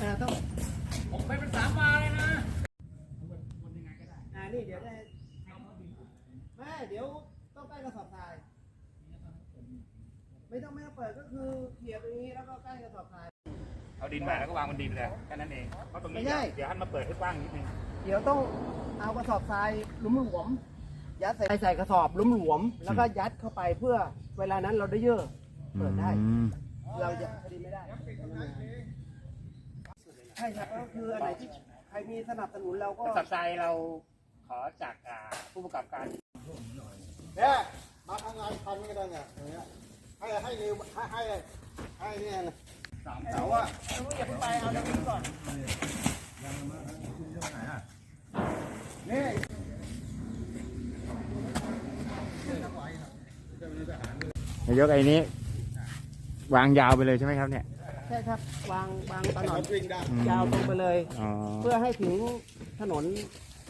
อ่าต้องผมไปเป็นสามมาเลยนะอ่านี่เดี๋ยวได้แม่เดี๋ยวต้องใกล้กระสอบทราย ไม่ต้องไม่ต้องเปิดก็คือเขี่ยตรงนี้แล้วก็ใกล้กระสอบทราย เอาดินมาแล้วก็วางบนดินเลยแค่นั้นเองเพราะตรงนี้ไม่ใช่ เดี๋ยวท่านมาเปิดให้กว้างนิดนึงเดี๋ยวต้องเอากระสอบทรายหลุมหลวมๆยัดใส่ใส่กระสอบหลุมหลวมๆแล้วก็ยัดเข้าไปเพื่อเวลานั้นเราได้เยอะเปิดได้เราจะพอดีไม่ได้ใช่ครับก็คืออันไหนที่ใครมีสนับสนุนเราก็กระสอบทรายเราขอจากอ่าผู้ประกอบการเนี่ยมาทำงานพันก็ได้เนี่ยอย่างเงี้ยให้ให้เร็วให้ให้ให้เนี่ยนะสาม เสาอะอย่าเพิ่งไปเอาเรื่องนี้ก่อนนี่นายกไอ้นี้ วางยาวไปเลยใช่ไหมครับเนี่ย ใช่ครับวางวางตลอดวิ่งได้ยาวตรงไปเลย อ๋อ เพื่อให้ถึงถนน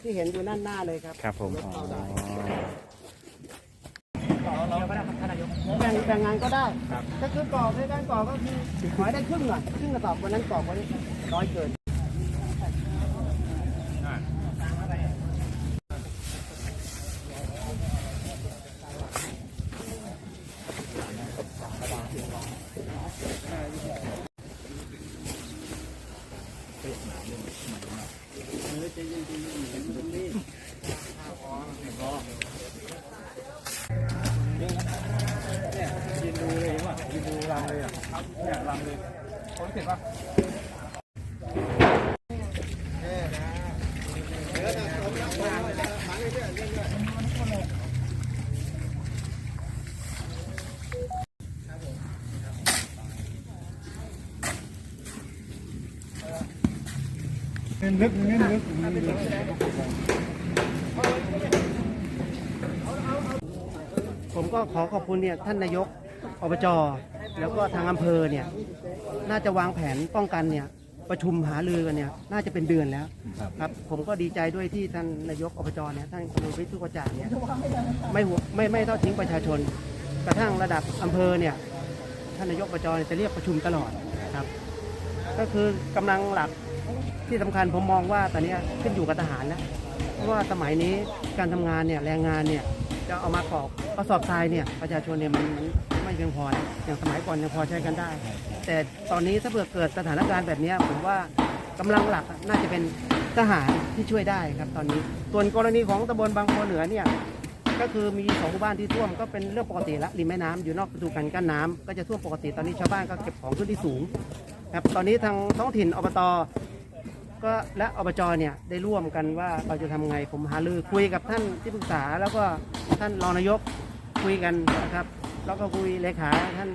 ที่เห็นอยู่นั่นหน้าเลยครับ ครับผม อ๋อ เราก็ได้ครับท่านนายก แบ่งแบ่งงานก็ได้ก็คือกรอบในการกรอบก็คือขอให้ได้ครึ่งหน่อยครึ่งกระสอบวันนั้นกรอบวันนี้ร้อยเกินยืน เลยอะเนี่ยรังเลยผมรู้สึกว่านึกนึกนึกผมก็ขอขอบคุณเนี่ยท่านนายกอบจ แล้วก็ทางอำเภอเนี่ยน่าจะวางแผนป้องกันเนี่ยประชุมหารือกันเนี่ยน่าจะเป็นเดือนแล้วครับผมก็ดีใจด้วยที่ท่านนายกอบจเนี่ยท่านกำลังวิทุกจารเนี่ยไม่หัวไม่ไม่ทอดทิ้งประชาชน กระทั่งระดับอำเภอเนี่ยท่านนายกอบจเนี่ยจะเรียกประชุมตลอดครับ ก็คือกำลังหลักที่สำคัญผมมองว่าตอนนี้ขึ้นอยู่กับทหารแล้วเพราะว่าสมัยนี้การทำงานเนี่ยแรงงานเนี่ยจะเอามากรอกกระสอบทรายเนี่ยประชาชนเนี่ยมันมัน ไม่เพียงพอนะอย่างสมัยก่อนยังพอใช้กันได้ แต่ตอนนี้ถ้าเผื่อเกิดสถานการณ์แบบนี้ผมว่ากำลังหลักน่าจะเป็นทหารที่ช่วยได้ครับตอนนี้ ส่วนกรณีของตำบลบางโพเหนือเนี่ยก็คือมีสองหมู่บ้านที่ท่วมก็เป็นเรื่องปกติละริมแม่น้ำอยู่นอกประตูกันกั้นน้ำก็จะท่วมปกติตอนนี้ชาวบ้านก็เก็บของขึ้นที่สูงครับตอนนี้ทางท้องถิ่นอบตก็และอบจเนี่ยได้ร่วมกันว่าเราจะทำไงผมหารือคุยกับท่านที่ปรึกษาแล้วก็ท่านรองนายกคุยกันนะครับ แล้วก็คุยเลขาท่าน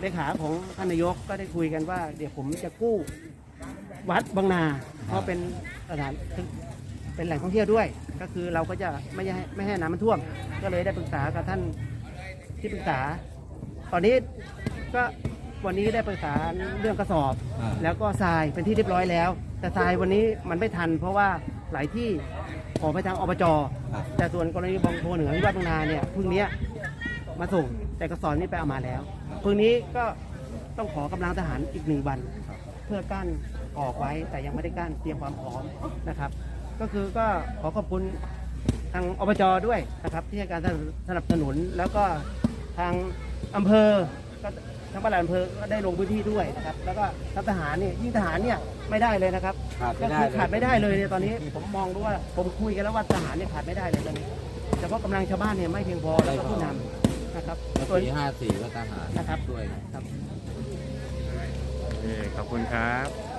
เลขาของท่านนายกก็ได้คุยกันว่า เดี๋ยวผมจะกู้วัดบางนาเพราะเป็นสถานเป็นแหล่งท่องเที่ยวด้วย ก็คือเราก็จะไม่ให้ไม่ให้น้ำมันท่วม ก็เลยได้ปรึกษากับท่านที่ปรึกษา ตอนนี้ก็วันนี้ได้ประสานเรื่องกระสอบ แล้วก็ทรายเป็นที่เรียบร้อยแล้ว แต่ทรายวันนี้มันไม่ทัน เพราะว่าหลายที่ขอไปทางอบจแต่ส่วนกรณีบางโพเหนือที่วัดบางนาเนี่ยพรุ่งนี้ มาส่ง แต่กระสอบนี้ไปเอามาแล้วพรุ่งนี้ก็ต้องขอกำลังทหารอีกหนึ่งวัน เพื่อกั้นออกไว้แต่ยังไม่ได้กั้นเตรียมความพร้อมนะครับ ก็คือก็ขอขอบคุณทางอบจด้วยนะครับที่ให้การสนับสนุนแล้วก็ทางอำเภอก็ทางปลัดอำเภอก็ได้ลงพื้นที่ด้วยนะครับ แล้วก็ทางทหารเนี่ยยิ่งทหารเนี่ยไม่ได้เลยนะครับขาดก็ไม่ได้คือขาดไม่ได้เลยเนี่ยตอนนี้ผมมองดูว่าผมคุยกันแล้วว่าทหารเนี่ยขาดไม่ได้เลยตอนนี้แต่เพราะกำลังชาวบ้านเนี่ยไม่เพียงพอแล้วก็ผู้นำ นะครับส่วนปีห้าสี่ก็ทหารนะครับด้วยครับขอบคุณครับ